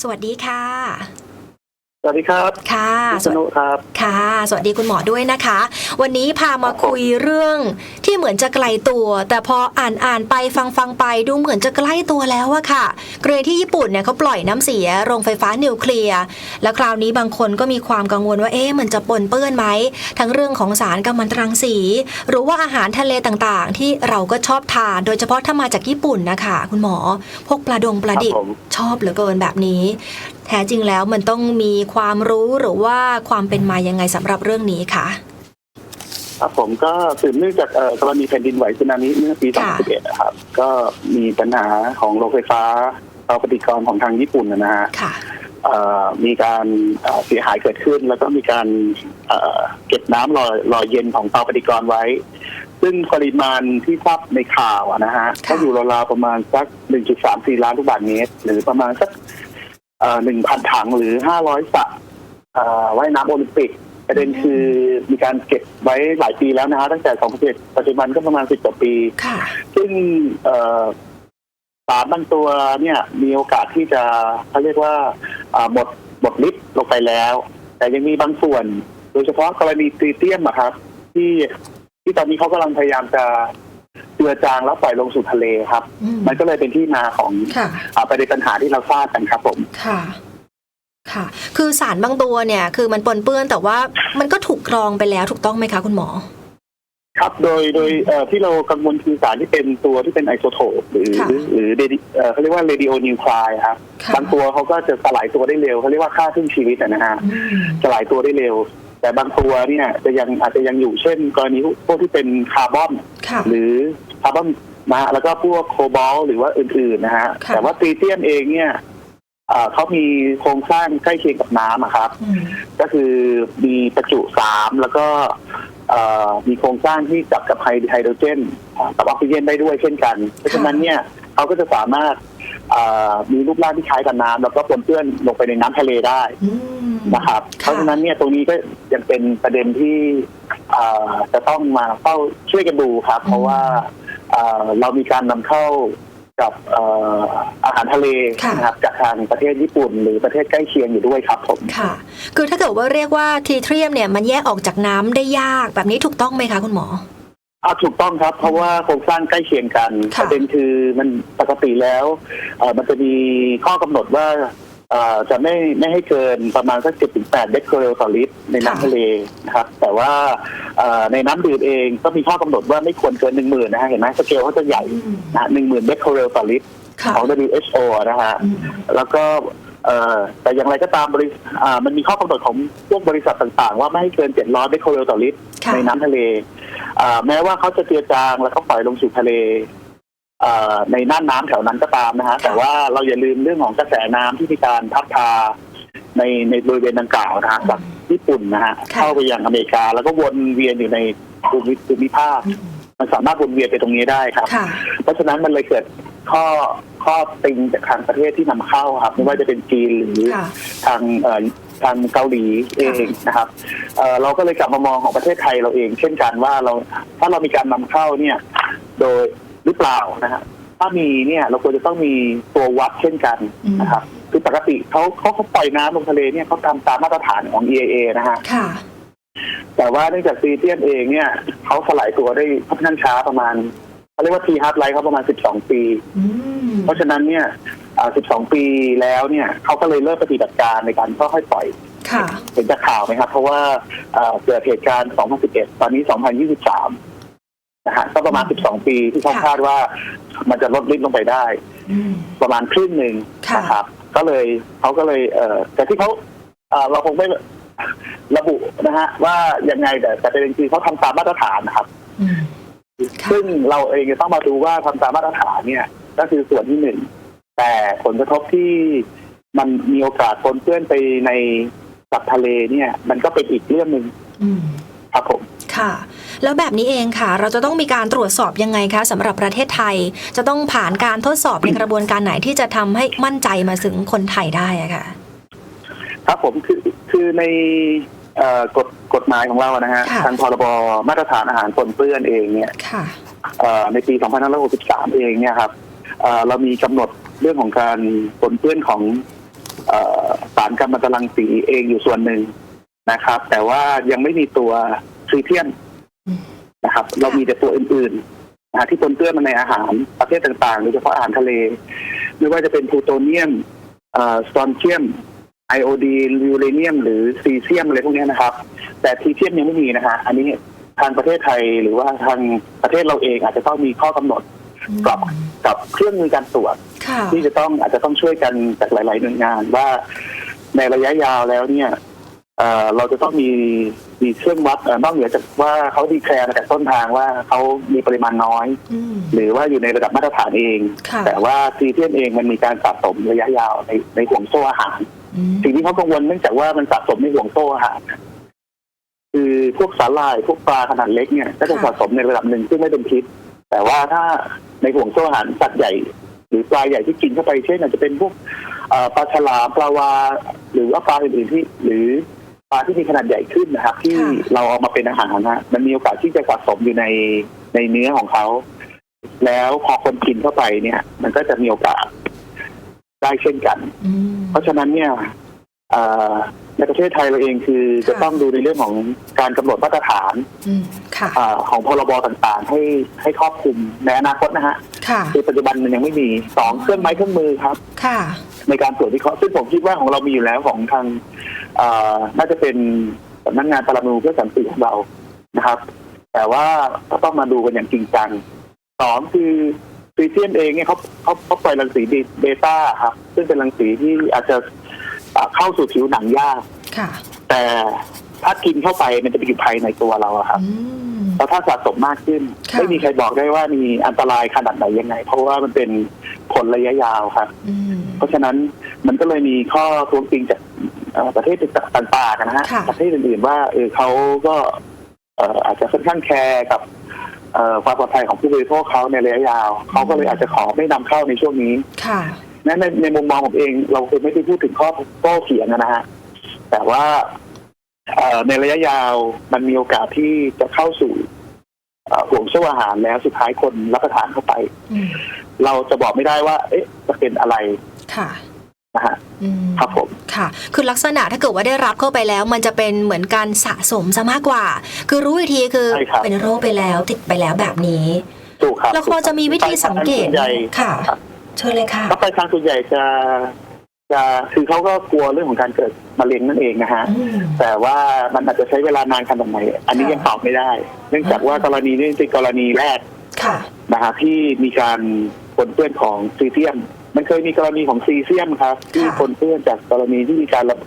สวัสดีค่ะ วัสดีครับ ค่ะพิสษวัสณุครับค่ะ สวัสดีคุณหมอด้วยนะคะ วันนี้พามาคุยเรื่องที่เหมือนจะไกลตัว แต่พออ่านอ่านไปฟังฟังไปดูเหมือนจะใกล้ตัวแล้วอะค่ะกรณีที่ญี่ปุ่นเนี่ยเขาปล่อยน้ำเสียโรงไฟฟ้านิวเคลียร์แล้วคราวนี้บางคนก็มีความกังวลว่าเอ๊ะมันจะปนเปื้อนไหมทั้งเรื่องของสารกัมมันตรังสี หรือว่าอาหารทะเลต่างๆ ที่เราก็ชอบทาน โดยเฉพาะถ้ามาจากญี่ปุ่นนะคะคุณหมอพวกปลาดงปลาดิบครับผมชอบเหลือเกินแบบนี้ แท้จริงแล้วมันต้องมีความรู้หรือว่าความเป็นมายังไงสำหรับเรื่องนี้คะครับผมก็สืบเนื่องจากเอ่อกรณีแผ่นดินไหวสึนามิเมื่อปีค่ะ2011 นะครับ ก็มีปัญหาของโรงไฟฟ้าเตาปฏิกรณ์ของทางญี่ปุ่นนะฮะค่ะเอ่อมีการเอ่อเสียหายเกิดขึ้น แล้วก็มีการเอ่อเก็บน้ำรอรอเย็นของเตาปฏิกรณ์ไว้ ซึ่งปริมาณที่ทราบในข่าวอะนะฮะค่ะก็อยู่ราวๆประมาณสัก 1.34 ล้านลูกบาศก์เมตร หรือประมาณสัก หนึ่งพันถังหรือ500สระเอ่อว่ายน้ำโอลิมปิกประเด็นคือมีการเก็บไว้หลายปีแล้วนะฮะตั้งแต่ 2011ปัจจุบันก็ประมาณ 10 กว่าปีค่ะซึ่งเอ่อสารบางตัวเนี่ยมีโอกาสที่จะเขาเรียกว่าอ่าหมดหมดฤทธิ์ลงไปแล้ว แต่ยังมีบางส่วน โดยเฉพาะกรณีตรีเตียมอะครับ ที่ที่ตอนนี้เขากำลังพยายามจะ เจือจางแล้วปล่อยลงสู่ทะเลครับ อืมมันก็เลยเป็นที่มาของค่ะ อ่าประเด็นปัญหาที่เราทราบกันครับผม ค่ะ ค่ะ คือสารบางตัวเนี่ย คือมันปนเปื้อนแต่ว่ามันก็ถูกกรองไปแล้วถูกต้องไหมคะคุณหมอ ครับ โดย โดยเอ่อที่เรากังวลคือสารที่เป็นตัวที่เป็นไอโซโทปหรือค่ะ หรือเรดิเอ่อเขาเรียกว่าเรดิโอนิวคลายครับ ค่ะบางตัวเขาก็จะสลายตัวได้เร็วเขาเรียกว่าค่าครึ่งชีวิตอะนะฮะ อืมสลายตัวได้เร็ว แต่บางตัวเนี่ยจะยังอาจจะยังอยู่เช่น กรณีพวกที่เป็นคาร์บอน ค่ะ หรือ คาร์บอนนะฮะแล้วก็พวกโคบอลต์หรือว่าอื่นๆนะฮะค่ะ แต่ว่าตรีเตียมเองเนี่ยเอ่อเขามีโครงสร้างใกล้เคียงกับน้ำอะครับ อืมก็คือมีประจุสามแล้วก็เอ่อมีโครงสร้างที่จับกับไฮไฮโดรเจนอ่ากับออกซิเจนได้ด้วยเช่นกัน เพราะฉะนั้นเนี่ยเขาก็จะสามารถเอ่อมีรูปร่างที่คล้ายกับน้ำแล้วก็ปนเปื้อนลงไปในน้ำทะเลได้อืม นะครับเพราะฉะนั้นเนี่ยตรงนี้ก็ยังเป็นประเด็นที่เอ่อจะต้องมาเฝ้าช่วยกันดูครับ เพราะว่า เอ่อเรามีการนำเข้ากับเอ่ออาหารทะเลค่ะนะครับจากทางประเทศญี่ปุ่น หรือประเทศใกล้เคียงอยู่ด้วยครับผมค่ะ คือถ้าเกิดว่าเรียกว่าทีเทรียมเนี่ยมันแยกออกจากน้ำได้ยากแบบนี้ถูกต้องไหมคะคุณหมออ่าถูกต้องครับ เพราะว่าโครงสร้างใกล้เคียงกันค่ะประเด็นคือมันปกติแล้วเอ่อมันจะมีข้อกำหนดว่าเอ่อ จะไม่ไม่ให้เกินประมาณสัก7-8ถึง8เดคโคเรลต่อลิตรในน้ำทะเลนะครับ แต่ว่าเอ่อในน้ำดื่มเองก็มีข้อกำหนดว่าไม่ควรเกิน1 0,000นะฮะเห็นไหมสเกลเขาจะใหญ่อืมนะหนึ่งหมื่นเดคโคเรลต่อลิตรค่ะของ WHO นะฮะอืมแล้วก็เอ่อแต่อย่างไรก็ตามบริอ่ามันมีข้อกำหนดของพวกบริษัทต่างๆ ว่าไม่ให้เกิน 700เดคโคเรลต่อลิตรค่ะในน้ำทะเลอ่าแม้ว่าเขาจะเจือจางแล้วก็ปล่อยลงสู่ทะเลอ่า ในน่านน้ำแถวนั้นก็ตามนะฮะแต่ว่าเราอย่าลืมเรื่องของกระแสน้ำที่มีการพัดพาในในบริเวณดังกล่าวนะฮะจากญี่ปุ่นนะฮะค่ะเข้าไปยังอเมริกา แล้วก็วนเวียนอยู่ในภูมิภูมิภาคอืมมันสามารถวนเวียนไปตรงนี้ได้ครับค่ะเพราะฉะนั้นมันเลยเกิดข้อข้อติงจากทางประเทศที่นำเข้าครับไม่ว่าจะเป็นจีนหรือค่ะทางเอ่อทางเกาหลีเองนะครับเอ่อเราก็เลยกลับมามองของประเทศไทยเราเอง เช่นกันว่าเราถ้าเรามีการนำเข้าเนี่ย โดย หรือเปล่านะฮะถ้ามีเนี่ยเราควรจะต้องมีตัววัดเช่นกันนะครับคือปกติเขาเขาเขาปล่อยน้ำลงทะเลเนี่ยเขาทำตามมาตรฐานของ EIA นะฮะค่ะ แต่ว่าเนื่องจากซีเทียนเองเนี่ยเขาสลายตัวได้ค่อนข้างช้าประมาณเขาเรียกว่าทีฮาร์ดไลท์เขาประมาณ 12 ปีอืมเพราะฉะนั้นเนี่ยอ่า12 ปีแล้วเนี่ยเขาก็เลยเริ่มปฏิบัติการในการค่อยๆปล่อยค่ะเห็นจากข่าวไหมครับ เพราะว่าอ่าเกิดเหตุการณ์ 2011 ตอนนี้ 2023 นะฮะก็ประมาณ 12 ปีที่เขาค่ะ คาดว่ามันจะลดลิตรลงไปได้ อืม ประมาณครึ่งหนึ่งค่ะ นะครับ ก็เลยเขาก็เลยเอ่อแต่ที่เขาเอ่อเราคงไม่ระบุนะฮะว่ายังไงแต่แต่เป็นจริงๆเขาทำตามมาตรฐานนะครับ อืม ค่ะ ซึ่งเราเองจะต้องมาดูว่าทำตามมาตรฐานเนี่ย ก็คือส่วนที่หนึ่ง แต่ผลกระทบที่มันมีโอกาสปนเปื้อนไปในสัตว์ทะเลเนี่ย มันก็เป็นอีกเรื่องหนึ่งอืม ครับผม ค่ะ แล้วแบบนี้เองค่ะ เราจะต้องมีการตรวจสอบยังไงคะสำหรับประเทศไทย จะต้องผ่านการทดสอบในกระบวนการไหนที่จะทำให้มั่นใจมาถึงคนไทยได้อะค่ะ ครับผมคือคือในเอ่อกฎกฎหมายของเรานะฮะค่ะทางพรบมาตรฐานอาหารปนเปื้อนเองเนี่ยค่ะเอ่อในปี 2563 เองเนี่ยครับเอ่อเรามีกำหนดเรื่องของการปนเปื้อนของเอ่อสารกัมมันตรังสีเองอยู่ส่วนหนึ่งนะครับ แต่ว่ายังไม่มีตัว ทรีเทียมอืมนะครับ เรามีแต่ตัวอื่นๆนะฮะที่ปนเปื้อนมาในอาหารประเภทต่างๆโดยเฉพาะอาหารทะเล ไม่ว่าจะเป็นพลูโตเนียมเอ่อสตอนเทียมไอโอดีนยูเรเนียม หรือซีเซียมอะไรพวกเนี้ยนะครับ แต่ทรีเทียมยังไม่มีนะฮะอันนี้ทางประเทศไทยหรือว่าทางประเทศเราเองอาจจะต้องมีข้อกำหนดกับกับเครื่องมือการตรวจค่ะที่จะต้องอาจจะต้องช่วยกันจากหลาย ๆ หน่วยงานว่าในระยะยาวแล้วเนี่ย เอ่อเราจะต้องมีมีเครื่องวัดเอ่อนอกเหนือจากว่าเขาดีแคลร์มาจากต้นทางว่าเขามีปริมาณน้อย อืม หรือว่าอยู่ในระดับมาตรฐานเอง ค่ะ แต่ว่าซีเทียมเองมันมีการสะสมระยะยาวในในห่วงโซ่อาหาร อืม สิ่งที่เขากังวลเนื่องจากว่ามันสะสมในห่วงโซ่อาหารคือพวกสาหร่ายพวกปลาขนาดเล็กเนี่ยก็จะสะสมในระดับหนึ่งซึ่งไม่เป็นพิษ แต่ว่าถ้าในห่วงโซ่อาหารสัตว์ใหญ่ หรือปลาใหญ่ที่กินเข้าไปเช่นอาจจะเป็นพวกเอ่อปลาฉลามปลาวาฬหรือว่าปลาอื่นๆที่ หรือ ปลาที่มีขนาดใหญ่ขึ้นนะครับ ที่เราเอามาเป็นอาหารนะมันมีโอกาสที่จะสะสมอยู่ในในเนื้อของเขา แล้วพอคนกินเข้าไปเนี่ย มันก็จะมีโอกาสได้เช่นกัน อืม เพราะฉะนั้นเนี่ยเอ่อในประเทศไทยเราเองคือค่ะ จะต้องดูในเรื่องของการกำหนดมาตรฐานอืมค่ะอาของพรบต่างๆ ให้ให้ครอบคลุมในอนาคตนะฮะค่ะ คือปัจจุบันมันยังไม่มีสองเครื่องไม้เครื่องมือครับ ค่ะ ในการตรวจวิเคราะห์ซึ่งผมคิดว่าของเรามีอยู่แล้วของทางเอ่อน่าจะเป็นสำนักงานปรมาณูเพื่อสันติของเรานะครับ แต่ว่าก็ต้องมาดูกันอย่างจริงจังสองคือซีเซียมเองเนี่ยเขาเขาเขาปล่อยรังสีเบต้าครับ ซึ่งเป็นรังสีที่อาจจะอ่าเข้าสู่ผิวหนังยากค่ะแต่ถ้ากินเข้าไปมันจะไปอยู่ภายในตัวเราอะครับอืม แล้วถ้าสะสมมากขึ้น ค่ะ ไม่มีใครบอกได้ว่ามีอันตรายขนาดไหนยังไง เพราะว่ามันเป็นผลระยะยาวครับ อืม เพราะฉะนั้นมันก็เลยมีข้อท้วงติงจากเอ่อประเทศต่างๆนะฮะค่ะ ประเทศอื่นๆว่าเออเขาก็เอ่ออาจจะค่อนข้างแคร์กับเอ่อความปลอดภัยของผู้บริโภคเขาในระยะยาวเขาก็เลยอาจจะขอไม่นำเข้าในช่วงนี้ ค่ะ นั้นในในมุมมองผมเองเราคือไม่ได้พูดถึงข้อโต้เถียงนะฮะแต่ว่าเอ่อ ในระยะยาวมันมีโอกาสที่จะเข้าสู่เอ่อห่วงโซ่อาหารแล้วสุดท้ายคนรับประทานเข้าไปอืมเราจะบอกไม่ได้ว่า เอ๊ะ จะเป็นอะไรค่ะนะฮะอืมครับผมค่ะ คือลักษณะถ้าเกิดว่าได้รับเข้าไปแล้ว มันจะเป็นเหมือนการสะสมซะมากกว่า คือรู้อีกทีคือใช่ครับเป็นโรคไปแล้ว ติดไปแล้วแบบนี้ถูกครับแล้วพอจะมีวิธีสังเกตส่วนใหญ่ค่ะรับเชิญเลยค่ะถ้าไปทางส่วนใหญ่จะ จะคือเขาก็กลัวเรื่องของการเกิดมะเร็งนั่นเองนะฮะ อืม แต่ว่ามันอาจจะใช้เวลานานขนาดไหนอันนี้ค่ะ ยังตอบไม่ได้ เนื่องจากว่ากรณีนี้เป็นกรณีแรกค่ะ นะฮะที่มีการปนเปื้อนของซีเซียม มันเคยมีกรณีของซีเซียมครับ ที่ปนเปื้อนจากกรณีที่มีการระ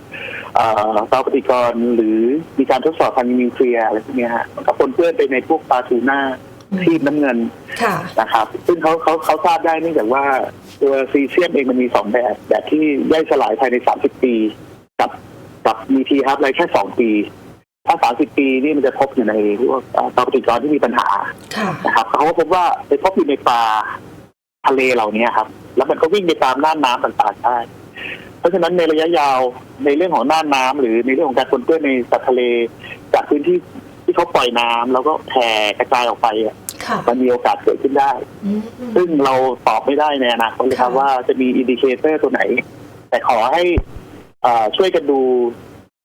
เอ่อเตาปฏิกรณ์หรือมีการทดสอบทางนิวเคลียร์อะไรพวกเนี้ยฮะมันก็ปนเปื้อนไปในพวกปลาทูน่า อืมที่น้ำเงินค่ะนะครับ ซึ่งเขาเขาเขาทราบได้เนื่องจากว่าตัวซีเซียมเองมันมีสองแบบ แบบที่ย่อยสลายภายใน30ปี กับกับมีทีฮับไรแค่สองปี ถ้า30ปีนี่มันจะพบอยู่ในพวกเอ่อเตาปฏิกรณ์ที่มีปัญหาค่ะนะครับเขาก็พบว่าไปพบอยู่ในปลาทะเลเหล่านี้ครับ แล้วมันก็วิ่งไปตามน่านน้ำต่างๆได้เพราะฉะนั้นในระยะยาวในเรื่องของน่านน้ำหรือในเรื่องของการปนเปื้อนในสัตว์ทะเล จากพื้นที่ ที่เขาปล่อยน้ำแล้วก็แผ่กระจายออกไปอะค่ะมันมีโอกาสเกิดขึ้นได้อืมซึ่งเราตอบไม่ได้ในอนาคตเลยครับค่ะว่าจะมีอินดิเคเตอร์ตัวไหน แต่ขอให้อ่าช่วยกันดู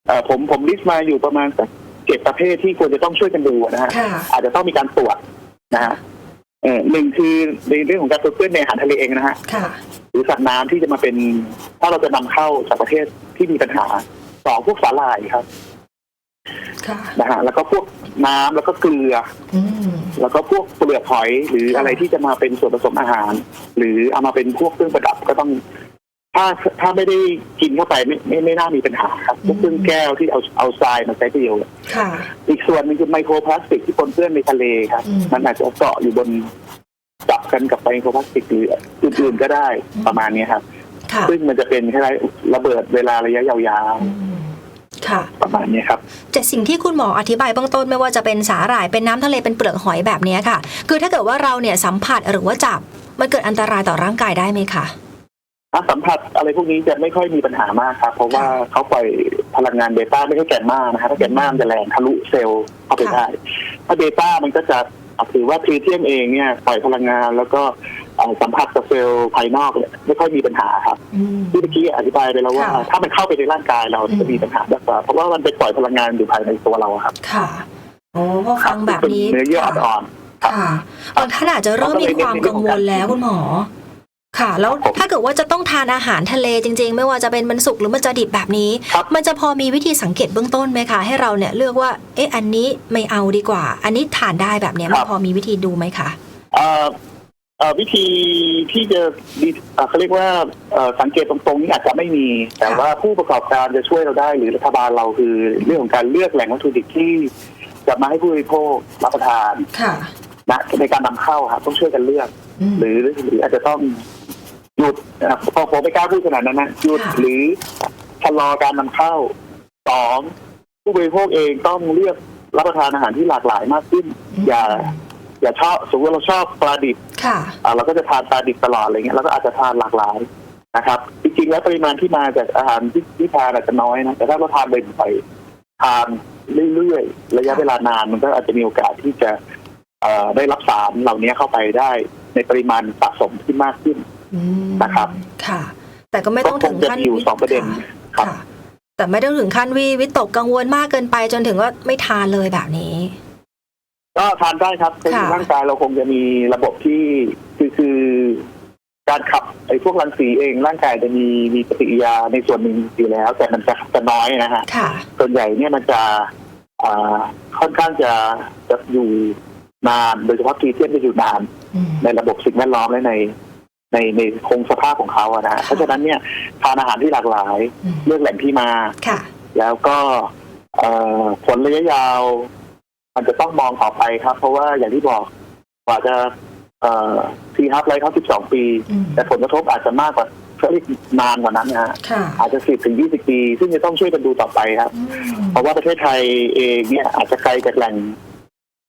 เอ่อผมผมลิสต์มาอยู่ประมาณสักเจ็ดประเภทที่ควรจะต้องช่วยกันดูนะฮะค่ะอาจจะต้องมีการตรวจนะฮะเออหนึ่งคือในเรื่องของการปนเปื้อนในอาหารทะเลเองนะฮะค่ะหรือสัตว์น้ำที่จะมาเป็น ถ้าเราจะนำเข้าจากประเทศที่มีปัญหาสองพวกสาหร่ายครับ ค่ะ นะฮะแล้วก็พวกน้ำแล้วก็เกลือ อืม แล้วก็พวกเปลือกหอยหรือค่ะอะไรที่จะมาเป็นส่วนผสมอาหาร หรือเอามาเป็นพวกเครื่องประดับก็ต้อง ถ้าถ้าไม่ได้กินเข้าไปไม่ไม่ไม่น่ามีปัญหาครับพวกเครื่องแก้วที่เอาเอาทรายมาใช้ประโยชน์ ค่ะ อีกส่วนหนึงคือไมโครพลาสติกที่ปนเปื้อนในทะเลครับ อืม มันอาจจะเกาะอยู่บนจับกันกับไมโครพลาสติกหรืออื่นๆก็ได้อืมประมาณนี้ครับ ค่ะซึ่งมันจะเป็นคล้ายๆระเบิดเวลาระยะยาวอืม ค่ะๆประมาณนี้ครับจากสิ่งที่คุณหมออธิบายเบื้องต้นไม่ว่าจะเป็นสาหร่ายเป็นน้ำทะเลเป็นเปลือกหอยแบบเนี้ยค่ะ คือถ้าเกิดว่าเราเนี่ยสัมผัสหรือว่าจับมันเกิดอันตรายต่อร่างกายได้ไหมคะถ้าสัมผัสอะไรพวกนี้จะไม่ค่อยมีปัญหามากครับ เพราะว่าเขาปล่อยพลังงานเบต้าไม่ใช่แกนมานะครับถ้าแกนมามันจะแรงทะลุเซลล์เข้าไปได้ ถ้าเบต้ามันก็จะอะถือว่าทรีเทียมเองเนี่ยปล่อยพลังงานแล้วก็เอ่อ สัมผัสกับเซลล์ภายนอกเนี่ยไม่ค่อยมีปัญหาครับอืมที่เมื่อกี้อธิบายไปแล้วว่าค่ะถ้ามันเข้าไปในร่างกายเราอืมจะมีปัญหามากกว่าเพราะว่ามันไปปล่อยพลังงานอยู่ภายในตัวเราครับ ค่ะโอ้พอฟังแบบนี้เป็นเนื้อเยื่ออ่อนค่ะบางท่านอาจจะเริ่มมีความกังวลแล้วคุณหมอ ค่ะ แล้วครับผมถ้าเกิดว่าจะต้องทานอาหารทะเลจริง ๆ ไม่ว่าจะเป็นมันสุกหรือมันจะดิบแบบนี้ครับมันจะพอมีวิธีสังเกตเบื้องต้นไหมคะ ให้เราเนี่ยเลือกว่า เอ๊ะอันนี้ไม่เอาดีกว่า อันนี้ทานได้แบบเนี้ยมันพอมีวิธีดูไหมคะๆ เอ่อเอ่อวิธีที่จะดีเอ่อเขาเรียกว่าเอ่อสังเกตตรงๆนี้อาจจะไม่มี แต่ค่ะว่าผู้ประกอบการจะช่วยเราได้ หรือรัฐบาลเราคือเรื่องของการเลือกแหล่งวัตถุดิบที่จะมาให้ผู้บริโภครับประทานค่ะ นะในการนำเข้าครับต้องช่วยกันเลือก อืม หรือหรืออาจจะต้องหยุดนะครับพอผมไม่กล้าพูดขนาดนั้นนะหยุดค่ะ หรือชะลอการนำเข้าสองผู้บริโภคเองต้องเลือกรับประทานอาหารที่หลากหลายมากขึ้น อย่า อย่าชอบสมมติว่าเราชอบปลาดิบ ค่ะอะเราก็จะทานปลาดิบตลอดอะไรเงี้ยเราก็อาจจะทานหลากหลายนะครับ จริงๆแล้วปริมาณที่มาจากอาหารที่ที่ทานอาจจะน้อยนะแต่ถ้าเราทานบ่อยๆทานเรื่อยๆระยะเวลานานมันก็อาจจะมีโอกาสที่จะเอ่อได้รับสารเหล่านี้เข้าไปได้ในปริมาณสะสมที่มากขึ้นอืมนะครับ ค่ะ แต่ก็ไม่ต้องถึงขั้นก็คงจะมีอยู่สองประเด็นค่ครับค่ะ แต่ไม่ต้องถึงขั้นวิวิตกกังวลมากเกินไปจนถึงว่าไม่ทานเลยแบบนี้ ก็ทานได้ครับคือค่ะ ร่างกายเราคงจะมีระบบที่คือคือการขับไอ้พวกรังสีเองร่างกายจะมีมีปฏิกิริยาในส่วนหนึ่งอยู่แล้ว แต่มันจะจะน้อยนะฮะ ค่ะ ส่วนใหญ่เนี่ยมันจะอ่าค่อนข้างจะจะอยู่นานโดยเฉพาะทีเทียนจะอยู่นาน อืม ในระบบสิ่งแวดล้อมและในในในคงสภาพของเขาอะนะฮะเพราะฉะนั้นเนี่ยทานอาหารที่หลากหลาย อืมเลือกแหล่งที่มา ค่ะ แล้วก็เอ่อผลระยะยาว มันจะต้องมองต่อไปครับ เพราะว่าอย่างที่บอกกว่าจะเอ่อทีฮับไลท์เขา 12 ปีอืมแต่ผลกระทบอาจจะมากกว่าเขาเรียกนานกว่านั้นนะฮะค่ะอาจจะ 10 ถึง 20 ปี ซึ่งจะต้องช่วยกันดูต่อไปครับอืมเพราะว่าประเทศไทยเองเนี่ยอาจจะไกลจากแหล่ง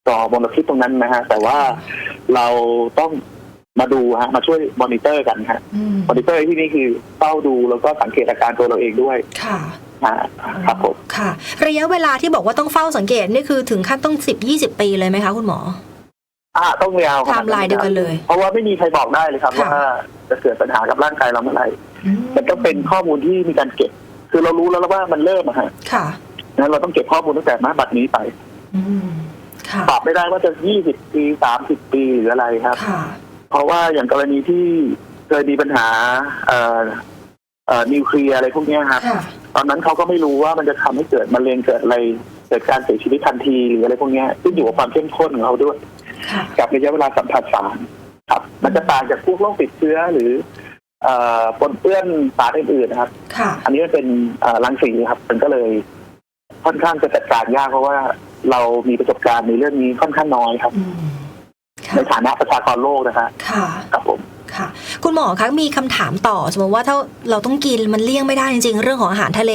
ก่อมลพิษตรงนั้นนะฮะ แต่ว่าเราต้องมาดูฮะมาช่วยมอนิเตอร์กันฮะอืมมอนิเตอร์ที่นี่คือเฝ้าดูแล้วก็สังเกตอาการตัวเราเองด้วยค่ะนะฮะ ครับผมค่ะ ระยะเวลาที่บอกว่าต้องเฝ้าสังเกตนี่คือถึงขั้นต้องสิบยี่สิบปีเลยไหมคะคุณหมออ่าต้องยาวขไทนาดม์ไลน์เดียวกันเลย เพราะว่าไม่มีใครบอกได้เลยครับค่ะว่าจะเกิดปัญหากับร่างกายเราเมื่อไหร่อืมันต้องเป็นข้อมูลที่มีการเก็บ คือเรารู้แล้วว่ามันเริ่มอะฮะค่ะนั้นเราต้องเก็บข้อมูลตั้งแต่ณบัดนี้ไปอืมค่ะตอบไม่ได้ว่าจะ20ปี30ปีหรืออะไรครับค่ะเพราะว่าอย่างกรณีที่เคยมีปัญหาเอ่อเอ่อ นิวเคลียร์อะไรพวกเนี้ยครับค่ะตอนนั้นเขาก็ไม่รู้ว่ามันจะทำให้เกิดมะเร็งเกิดอะไรเกิดการเสียชีวิตทันทีหรืออะไรพวกเนี้ยซึ่งอยู่กับความเข้มข้นของเราด้วยค่ะกับระยะเวลาสัมผัสสารครับ มันจะต่างจากพวกโรคติดเชื้อหรือเอ่อปนเปื้อนสารอื่นๆนะครับค่ะอันนี้มันเป็นเอ่อรังสีครับ มันก็เลยค่อนข้างจะจัดการยากเพราะว่าเรามีประสบการณ์ในเรื่องนี้ค่อนข้างน้อยครับอืมในค่ะฐานะประชากรโลกนะฮะค่ะครับผม ค่ะ คุณหมอคะมีคำถามต่อ สมมติว่าถ้าเราต้องกินมันเลี่ยงไม่ได้จริงๆ เรื่องของอาหารทะเล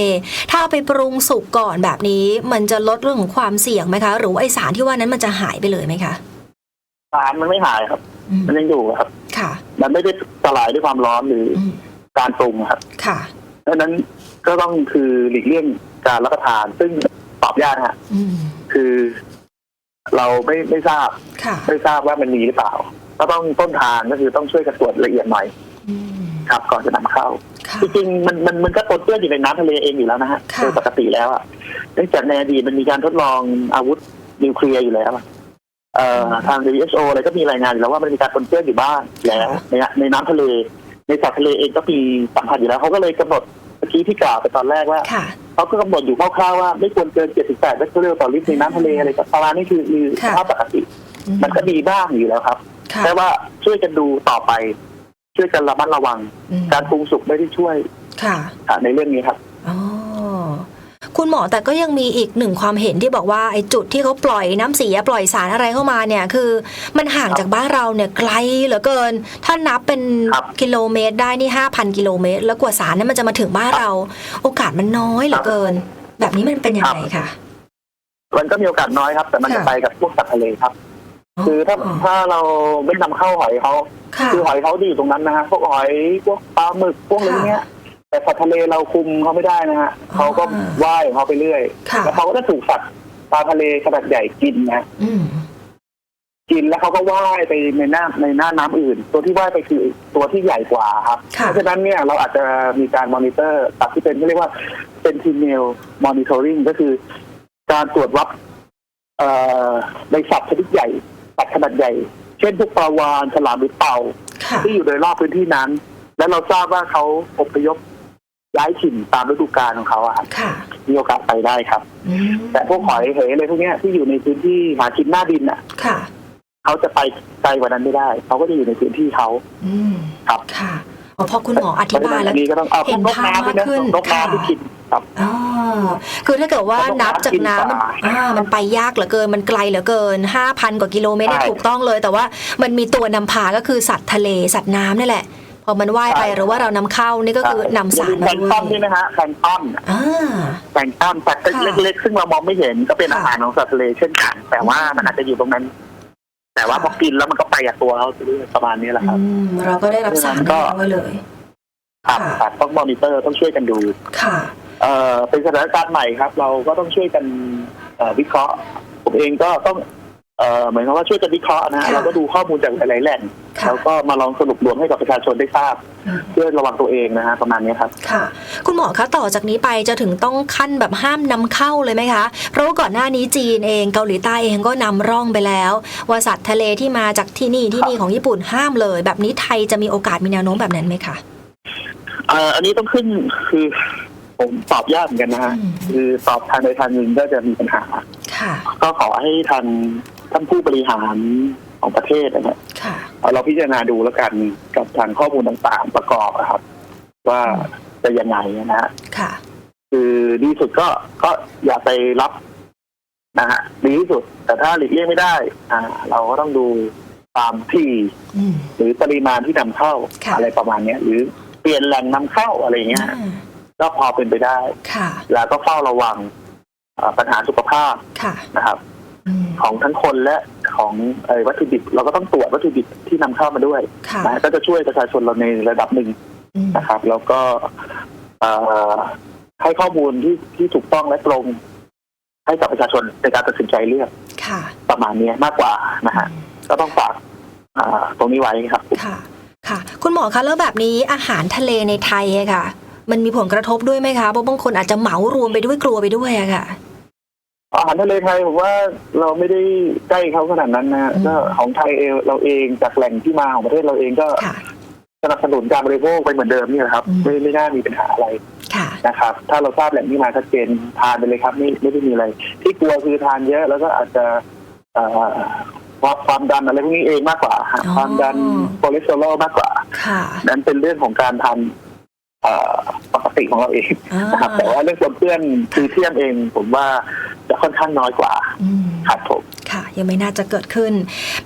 ถ้าเอาไปปรุงสุกก่อนแบบนี้ มันจะลดเรื่องของความเสี่ยงไหมคะ หรือว่าไอสารที่ว่านั้นมันจะหายไปเลยไหมคะสารมันไม่หายครับอืมมันยังอยู่ครับ ค่ะ มันไม่ได้สลายด้วยความร้อนหรืออืมการปรุงครับ ค่ะดังนั้นก็ต้องคือหลีกเลี่ยงการรับประทาน ซึ่งตอบยากฮะอืมคือเราไม่ไม่ทราบค่ะไม่ทราบว่ามันมีหรือเปล่า ก็ต้องต้นทางก็คือต้องช่วยกันตรวจละเอียดหน่อยอืมครับก่อนจะนำเข้าค่ะจริงๆมันมันมันก็ปนเปื้อนอยู่ในน้ำทะเลเองอยู่แล้วนะฮะค่ะโดยปกติแล้วอะเนื่องจากในอดีตมันมีการทดลองอาวุธนิวเคลียร์อยู่แล้วอะเอ่อทาง WHO อะไรก็มีรายงานอยู่แล้วว่ามันมีการปนเปื้อนอยู่บ้างแล้วในในน้ำทะเล ในสัตว์ทะเลเองก็มีสัมผัสอยู่แล้วเขาก็เลยกำหนดเมื่อกี้ที่กล่าวไปตอนแรกว่าค่ะเขาก็กำหนดอยู่คร่าวๆว่าไม่ควรเกิน 78แบคทีเรียต่อลิตรในน้ำทะเลอะไรประมาณนี้คือคือค่ะภาพปกติ มันก็ดีบ้างอยู่แล้วครับค่ะ แต่ว่าช่วยกันดูต่อไป ช่วยกันระมัดระวังอืมการปรุงสุกไม่ได้ช่วยค่ะอะในเรื่องนี้ครับอ๋อคุณหมอแต่ก็ยังมีอีกหนึ่งความเห็นที่บอกว่าไอ้จุดที่เขาปล่อยน้ำเสียปล่อยสารอะไรเข้ามาเนี่ย คือ มันห่างจากบ้านเราเนี่ยไกลเหลือเกิน ถ้านับเป็นครับกิโลเมตรได้นี่ห้าพันกิโลเมตร แล้วกว่าสารนั้นมันจะมาถึงบ้านเรา โอกาสมันน้อยเหลือเกิน แบบนี้มันเป็นยังไงคะมันก็มีโอกาสน้อยครับ แต่มันจะค่ะไปกับพวกสัตว์ทะเลครับ คือถ้าถ้าเราไม่นำเข้าหอยเขาค่ะ คือหอยเขาดีอยู่ตรงนั้นนะฮะพวกหอยพวกปลาหมึกพวกอะไรพวกเนี้ย แต่สัตว์ทะเลเราคุมเขาไม่ได้นะฮะเขาก็ว่ายของเขาไปเรื่อย ค่ะ แล้วเขาก็จะถูกสัตว์ปลาทะเลขนาดใหญ่กินนะ อืมกกินแล้วเขาก็ว่ายไปในหน้าในหน้าน้ำอื่น ตัวที่ว่ายไปคือตัวที่ใหญ่กว่าครับ ค่ะ เพราะฉะนั้นเนี่ยเราอาจจะมีการมอนิเตอร์ตัดที่เป็นเขาเรียกว่าเป็นทีเมลมอนิเตอริงก็คือ การตรวจวัดเอ่อในสัตว์ชนิดใหญ่ สัตว์ขนาดใหญ่ เช่นพวกปลาวาฬฉลามหรือเต่าค่ะที่อยู่โดยรอบพื้นที่นั้น และเราทราบว่าเขาอพยพย้ายถิ่นตามฤดูกาลของเขาอะครับค่ะมีโอกาสไปได้ครับอืมแต่พวกหอยเหยอะไรพวกเนี้ยที่อยู่ในพื้นที่หากินหน้าดินอะค่ะเขาจะไปไกลกว่านั้นไม่ได้ เขาก็จะอยู่ในพื้นที่เขาอืมครับค่ะอ๋อ พอคุณหมออธิบายเพแล้ระวฉะนั้นอันนี้ก็ต้องเอาพเห็วนกนกภาพน้ำด้วยนะมากขึ้นนกค่ะน้ำที่กินครับอ๋อคือถ้าเกิดว่าเขาบอกนับจากน้ำมันว่ากินปลาอ่ามันไปยากเหลือเกินมันไกลเหลือเกิน 5,000 กว่ากิโลเมตรเนี่ยใช่ถูกต้องเลย แต่ว่ามันมีตัวนำพาก็คือสัตว์ทะเลสัตว์น้ำนี่แหละพอมันว่ายไปใช่หรือว่าเรานำเข้านี่ก็คือนำสารแพมาลงด้วก์ต้นยนี่นะฮะแพลงก์ต้นอ่าแพลงก์ต้นสัตว์ค่ะเล็กๆซึ่งเรามองไม่เห็นก็เป็นค่ะอาหารของสัตว์ทะเลเช่นกัน แต่ว่ามันอาจจะอยู่ตรงนั้น แต่ว่าพอกินแล้วมันก็ไปกับตัวเขาเรื่อยๆประมาณนี้แหละครับ อืมเราก็ได้รับสารก็ไว้เลย ครับค่ะ ครับต้องมอนิเตอร์ต้องช่วยกันดู ค่ะ เอ่อเป็นสถานการณ์ใหม่ครับ เราก็ต้องช่วยกันเอ่อวิเคราะห์ ผมเองก็ต้อง เอ่อเหมือนกับว่าช่วยกันวิเคราะห์นะฮะค่ะเราก็ดูข้อมูลจากหลาย ๆ แหล่งค่ะแล้วก็มาลองสรุปรวมให้กับประชาชนได้ทราบอืมเพื่อระวังตัวเองนะฮะประมาณนี้ครับค่ะ คุณหมอคะต่อจากนี้ไปจะถึงต้องขั้นแบบห้ามนำเข้าเลยไหมคะ เพราะว่าก่อนหน้านี้จีนเองเกาหลีใต้เองก็นำร่องไปแล้วว่าสัตว์ทะเลที่มาจากที่นี่ที่นี่ของญี่ปุ่นห้ามเลย แบบนี้ไทยจะมีโอกาสมีแนวโน้มแบบนั้นไหมคะเอ่ออันนี้ต้องขึ้นคือ ผมตอบยากเหมือนกันนะฮะอืมคือตอบทางใดทางหนึ่งก็จะมีปัญหาค่ะก็ขอให้ทางท่านผู้บริหารของประเทศนะฮะค่ะเอาเราพิจารณาดูแล้วกันกับทางข้อมูลต่างๆประกอบอะครับ ว่าจะยังไงนะฮะค่ะคือดีที่สุดก็ก็อย่าไปรับนะฮะดีที่สุด แต่ถ้าหลีกเลี่ยงไม่ได้ อ่า เราก็ต้องดูตามที่อืมหรือปริมาณที่นำเข้าค่ะอะไรประมาณเนี้ย หรือเปลี่ยนแหล่งนำเข้าอะไรอย่างเงี้ยอ่า ก็พอเป็นไปได้ ค่ะ แล้วก็เฝ้าระวังอ่าปัญหาสุขภาพค่ะนะครับอืมของทั้งคนและของเอ่อวัตถุดิบ เราก็ต้องตรวจวัตถุดิบที่นำเข้ามาด้วยค่ะนะก็จะช่วยประชาชนเราในระดับหนึ่งอืมนะครับ แล้วก็เอ่อให้ข้อมูลที่ที่ถูกต้องและตรง ให้กับประชาชนในการตัดสินใจเลือกค่ะ ประมาณนี้มากกว่านะฮะก็ต้องฝากอ่าตรงนี้ไว้ครับค่ะ ค่ะ คุณหมอคะแล้วแบบนี้อาหารทะเลในไทยอะค่ะ มันมีผลกระทบด้วยไหมคะเพราะบางคนอาจจะเหมารวมไปด้วยกลัวไปด้วยอะค่ะอาหารทะเลไทยผมว่าเราไม่ได้ใกล้เขาขนาดนั้นนะฮะอืมก็ของไทยเองเราเองจากแหล่งที่มาของประเทศเราเองก็ค่ะสนับสนุนการบริโภคไปเหมือนเดิมนี่แหละครับอืมไม่ไม่น่ามีปัญหาอะไรค่ะนะครับ ถ้าเราทราบแหล่งที่มาชัดเจนทานไปเลยครับไม่ไม่ได้มีอะไร ที่กลัวคือทานเยอะแล้วก็อาจจะเอ่อความความดันอะไรพวกนี้เองมากกว่าฮะอ๋อความดันคอเลสเตอรอลมากกว่าค่ะนั้นเป็นเรื่องของการทานเอ่อ ปกติของเราเองอ่านะครับแต่ว่าเรื่องปนเปื้อนคือเทียมเองผมว่าจะค่อนข้างน้อยกว่าอืมครับผม ค่ะ ยังไม่น่าจะเกิดขึ้น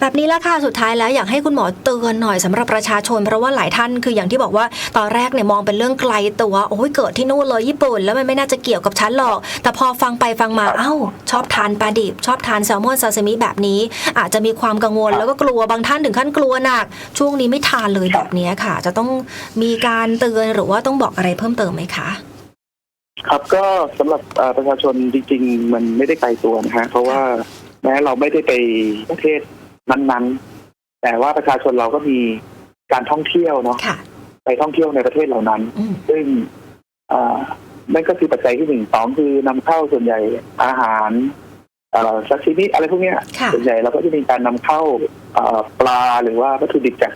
แบบนี้ละค่ะสุดท้ายแล้วอยากให้คุณหมอเตือนหน่อยสำหรับประชาชน เพราะว่าหลายท่านคืออย่างที่บอกว่าตอนแรกเนี่ยมองเป็นเรื่องไกลตัวโอ้ยเกิดที่นู่นเลยญี่ปุ่น แล้วมันไม่น่าจะเกี่ยวกับฉันหรอก แต่พอฟังไปฟังมาเอ้า ชอบทานปลาดิบชอบทานแซลมอนซาซิมิแบบนี้ อาจจะมีความกังวลแล้วก็กลัวบางท่านถึงขั้นกลัวหนัก ช่วงนี้ไม่ทานเลยแบบนี้ค่ะ จะต้องมีการเตือนหรือว่าต้องบอกอะไรเพิ่มเติมไหมคะครับก็สำหรับประชาชนจริงๆ มันไม่ได้ไกลตัวนะฮะเพราะว่า แม้เราไม่ได้ไปประเทศนั้นๆ แต่ว่าประชาชนเราก็มีการท่องเที่ยวเนาะค่ะไปท่องเที่ยวในประเทศเหล่านั้นอืมซึ่งเอ่อนั่นก็คือปัจจัยที่หนึ่งสองคือนำเข้าส่วนใหญ่อาหารเอ่อซาซิมิอะไรพวกเนี้ยค่ะส่วนใหญ่เราก็จะมีการนำเข้าเอ่อปลาหรือว่าวัตถุดิบจาก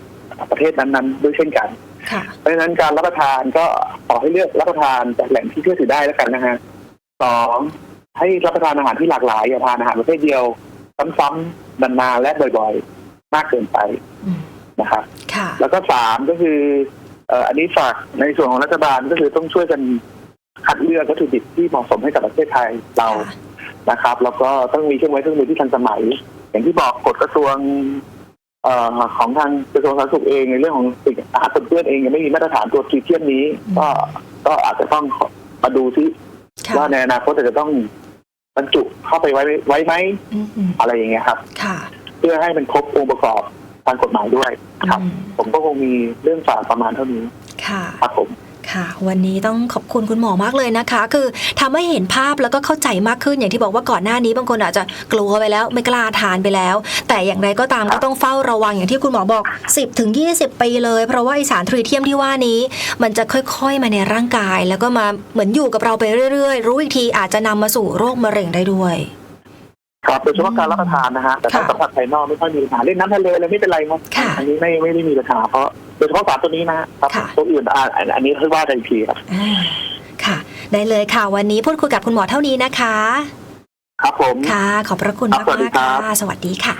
ประเทศนั้นๆด้วยเช่นกันค่ะเพราะฉะนั้นการรับประทานก็ขอให้เลือกรับประทานจากแหล่งที่เชื่อถือได้แล้วกันนะฮะสอง ให้รับประทานอาหารที่หลากหลายอย่าทานอาหารประเภทเดียว ซ้ำๆนานๆและบ่อยๆ มากเกินไปอืมนะครับค่ะแล้วก็สามก็คือเอ่ออันนี้ฝากในส่วนของรัฐบาลก็คือต้องช่วยกันคัดเลือกวัตถุดิบที่เหมาะสมให้กับประเทศไทยเราค่ะนะครับ แล้วก็ต้องมีเครื่องไม้เครื่องมือที่ทันสมัย อย่างที่บอกกฎกระทรวงเอ่อของทางกระทรวงสาธารณสุขเองในเรื่องของสิ่งอาหารปนเปื้อนเองยังไม่มีมาตรฐานตัวจทรีเทียมนี้ ก็ก็อาจจะต้องมาดูซิค่ะ ว่าในอนาคตจะต้องบรรจุเข้าไปไว้ไว้ไหมอืมอะไรอย่างเงี้ยครับ ค่ะ เพื่อให้มันครบองค์ประกอบทางกฎหมายด้วยครับอืมผมก็คงมีเรื่องฝากประมาณเท่านี้ ค่ะครับผม ค่ะ วันนี้ต้องขอบคุณคุณหมอมากเลยนะคะ คือทำให้เห็นภาพแล้วก็เข้าใจมากขึ้นอย่างที่บอกว่าก่อนหน้านี้บางคนอาจจะกลัวไปแล้วไม่กล้าทานไปแล้ว แต่อย่างไรก็ตามก็ต้องเฝ้าระวังอย่างที่คุณหมอบอก 10ถึง20 ปีเลย เพราะว่าไอสารทรีเทียมที่ว่านี้ มันจะค่อยๆมาในร่างกาย แล้วก็มาเหมือนอยู่กับเราไปเรื่อยๆ รู้อีกทีอาจจะนำมาสู่โรคมะเร็งได้ด้วยครับโดยเฉพาะการรับประทานนะฮะแต่ถ้าค่ะสัมผัสภายนอกไม่ค่อยมีปัญหาเล่นน้ำทะเลอะไรไม่เป็นไรมั้งค่ะอันนี้ไม่ไม่ได้มีปัญหาเพราะ โดยเฉพาะสารตัวนี้นะครับค่ะ ตัวอื่นอ่าอันอันนี้ค่อยว่ากันอีกทีครับ อ่าค่ะ ได้เลยค่ะ วันนี้พูดคุยกับคุณหมอเท่านี้นะคะ ครับผม ค่ะ ขอบพระคุณครัมาบสวัสดีกๆครัค่ะ บ สวัสดีค่ะ